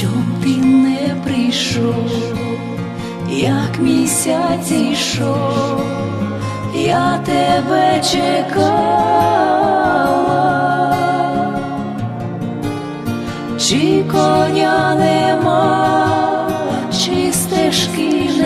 чом ти не прийшов, як місяць йшов, я тебе чекала, чи коня нема, чи стежки нема.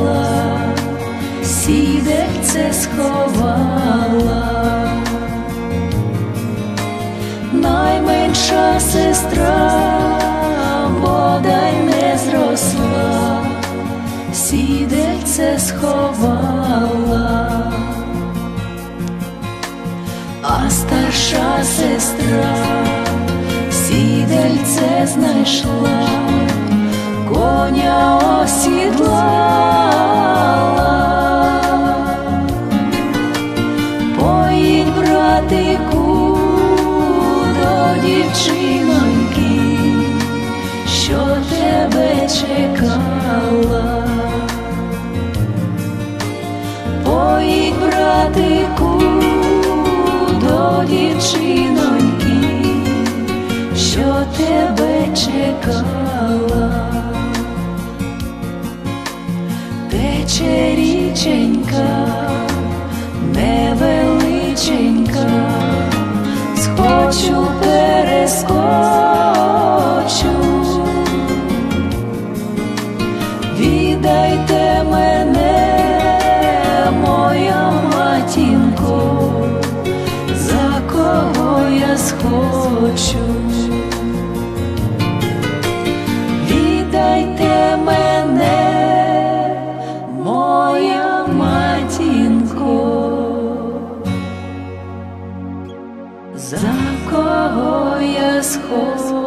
сідельце сховала, найменша сестра, бодай не зросла, сідельце сховала, а старша сестра сідельце знайшла, коня осідлала, дівчиноньки, що тебе чекала. Поїдь, братику, до дівчиноньки, що тебе чекала, перескочу, віддайте мене, моя матінко, за кого я схочу. close.